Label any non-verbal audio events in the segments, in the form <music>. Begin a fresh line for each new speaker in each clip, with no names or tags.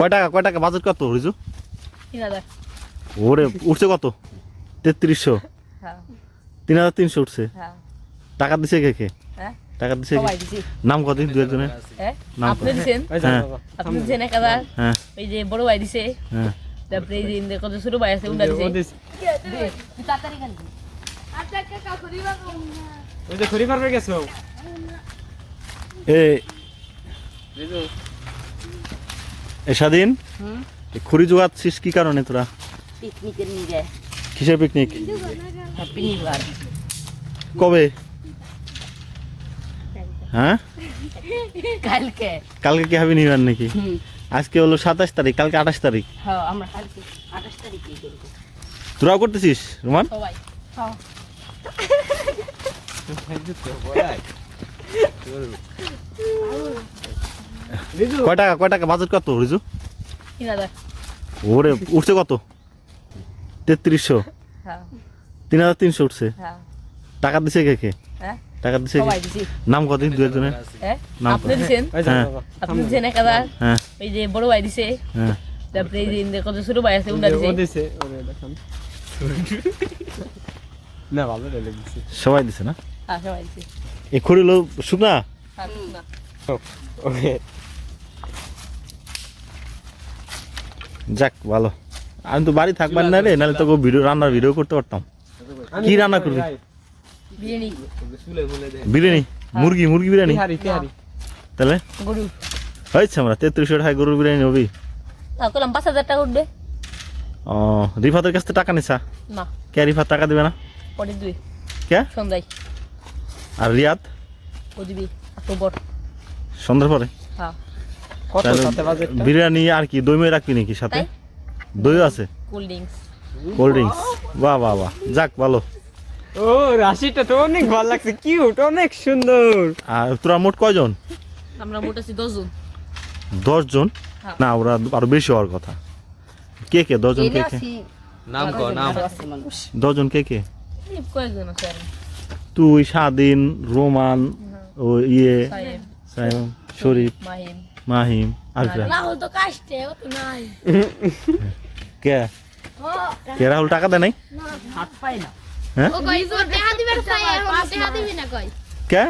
কয় টাকা কয় টাকা? বাজেট কত রিজু? ওরে উঠছে কত? তেত্রিশশো।
হ্যাঁ।
তিন হাজার তিনশো উঠছে?
হ্যাঁ।
টাকা দিছে কে কে?
হ্যাঁ।
টাকা দিছে কে?
সবাই দিছি।
নাম কত দু একজনের?
হ্যাঁ
নাম
আপনি দিছেন?
হ্যাঁ।
আপনি দিছেন এক হাজার।
হ্যাঁ।
এই যে বড় ভাই দিছে।
হ্যাঁ।
তারপরে এই যে কত ছোট ভাই আছে উন্ডা দিছে। তাড়াতাড়ি খান
ওই যে খড়ি গেছো
এ এ স্বাধীন? খড়ি জোগাচ্ছিস কি কারণে তোরা?
পিকনিকের নিয়ে
কিসের পিকনিক?
Happy new year.
কবে? হ্যাঁ?
কালকে।
কালকে কি হাবি নিবার নাকি? আজকে হলো সাতাশ তারিখ কালকে আঠাশ তারিখ।
হ্যাঁ আমরা কালকে আঠাশ তারিখে করব।
তোরাও করতেছিস রোমান?
সবাই। হ্যাঁ। <laughs>
কয় টাকা কয় টাকা? বাজেট কত রিজু? ওরে উঠছে কত? তেত্রিশশো।
হ্যাঁ।
তিন হাজার তিনশো উঠছে?
হ্যাঁ।
টাকা দিছে কে কে?
হ্যাঁ।
টাকা দিছে কে?
সবাই দিছি।
নাম কত দু একজনের
হ্যাঁ?
নাম
আপনি দিছেন। আপনি দিছেন এক হাজার। এই যে বড় ভাই দিছে।
হ্যাঁ।
তারপরে এই যে কত ছোট ভাই আছে
ও
দিছে
না ভালো দিছে
সবাই দিছে না?
হ্যাঁ সবাই দিছে।
এ খড়ি লো শুকনা?
হ্যাঁ
ওকে।
যাক ভালো। আমি তো বাড়ি থাকবার না রে নাহলে তোকে ভিডিও রান্নার ভিডিও করতে পারতাম। কি রান্না করবি?
বিরিয়ানি।
মুরগি মুরগি বিরিয়ানি? তাহলে? হয়েছে আমরা তেত্রিশশো টাকা গরুর বিরিয়ানি হবি।
করলাম পাঁচ হাজার টাকা উঠবে।
ও রিফাতের কাছ থেকে টাকা নিছা?
না।
কে রিফাত টাকা দিবে না?
পরে দুই।
কে?
সন্ধ্যায়।
আর রিয়াদ?
ও দিবি অক্টোবর
সন্ধ্যার পরে?
হ্যাঁ।
কত সাথে বাজেটটা?
বিরিয়ানি আর কি দই মই রাখবি নাকি সাথে? দইও আছে?
কোল্ড ড্রিঙ্কস
কোল্ড ড্রিঙ্কস বাহ বাহ বাহ। যাক ভালো।
ও রাশিটা তো অনেক ভালো লাগছে। কিউট অনেক সুন্দর।
আর তোরা মোট কয়জন?
আমরা মোট আছি দশজন।
দশ জন
হ্যাঁ।
না ওরা আরও বেশি হওয়ার কথা। কে কে? দশজন কে কে?
নাম কো নাম।
মানুষ
দশজন কে কে?
এই কয়েকজন আছে
তুই স্বাধীন রোমান ও ইয়ে সাইম শরীফ।
মাহিম।
মাহিম আর কে?
রাহুল তো কাশতে ও তো নাই।
কে? কে রাহুল টাকা দেয় নাই?
হাত পাই না।
হ্যাঁ?
ও কই তো দেখা দিবে না কই এখন দেখা দিবি না কই?
কে?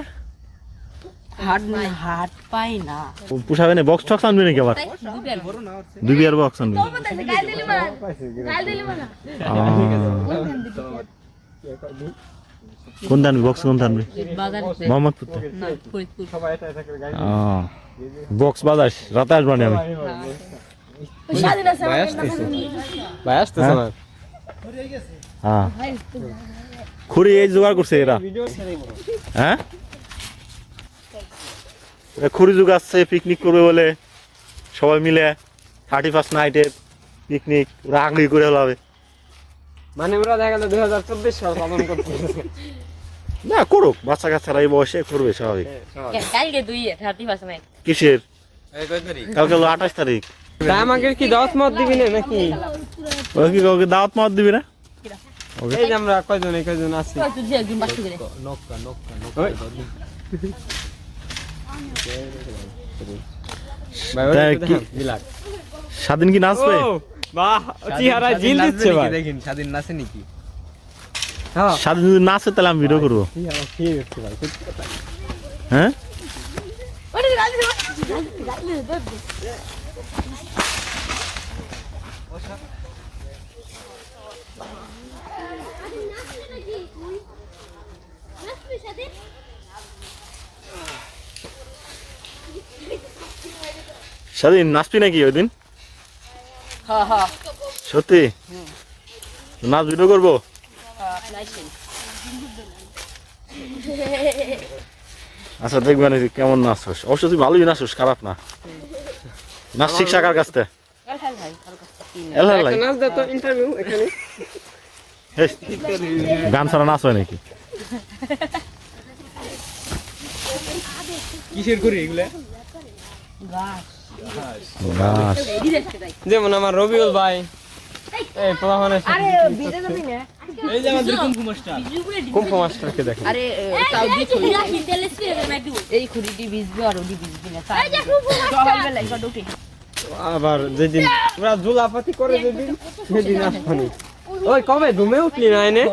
হাত নাই হাত পাই না।
ও পুষাবে না বক্স টক্স আনবি নাকি আবার? দুই বিয়ার বক্স আনবি।
গাল দিলি মারা গাল দিলি মারা
কোন আনবি বক্স কোন আনবি মোহাম্মদপুর বক্স বাজাস রাতে আসব না আমি।
না
হ্যাঁ? খুড়ি এই জোগাড় করছে এরা। হ্যাঁ? এ খুড়ি যুগ আসছে পিকনিক করবে বলে। সবাই মিলে থার্টি ফার্স্ট নাইটের পিকনিক ওরা আগলি করে হবে
মানে ওরা দেখা গেল দুই হাজার চব্বিশ সাল পালন করতেছে
না করুক বাচ্চা কাচ্চারা এই বয়সে করবে স্বাভাবিক।
কালকে দুই থার্টি পার্সেন্ট
কিসের? কালকে হলো আঠাশ তারিখ।
তা আমাকে কি দশ মত দিবি না নাকি?
ওই কি কাউকে দাওয়াত মাওয়াত দিবি না?
এই যে আমরা কয়জন এই কয়জন আছি?
নক্কা নক্কা
স্বাধীন কি নাচবে?
বাহ চেহারা জিল দিচ্ছে ভাই।
দেখিন স্বাধীন নাচে নাকি?
হ্যাঁ।
স্বাধীন যদি নাচে তাহলে আমি ভিডিও করব। হ্যাঁ? স্বাধীন নাচবি নাকি ওই দিন? সত্যি? নাচ ভিডিও করব? আচ্ছা দেখবে না কেমন নাচছস অবশ্য তুই ভালোই নাচস খারাপ না। নাচ শিক্ষা কার কাছ? থেকে
নাচ
হেস, গান ছাড়া নাচ হয় নাকি?
কিসের করি এগুলা?
গাছ।
যেমন আমার রবিউল ভাই। এই প্রধান
আরে বিজে যাবি না
এই যে আমাদের কুমকু মাস্টার।
কুম্ভ মাস্টারকে দেখেন।
আরে তাও দিছো
রাখি তেলে স্প্রে করে মাই দিব
এই খুঁড়িটি ভিজবে আর ওটি ভিজবে না
এই যে খুব
সকালবেলা একবার উঠে
আবার যেদিন ওরা জুলাপাতি করে যেদিন সেদিন আসবানি ওই কবে? ধুমে উঠলি না এনে?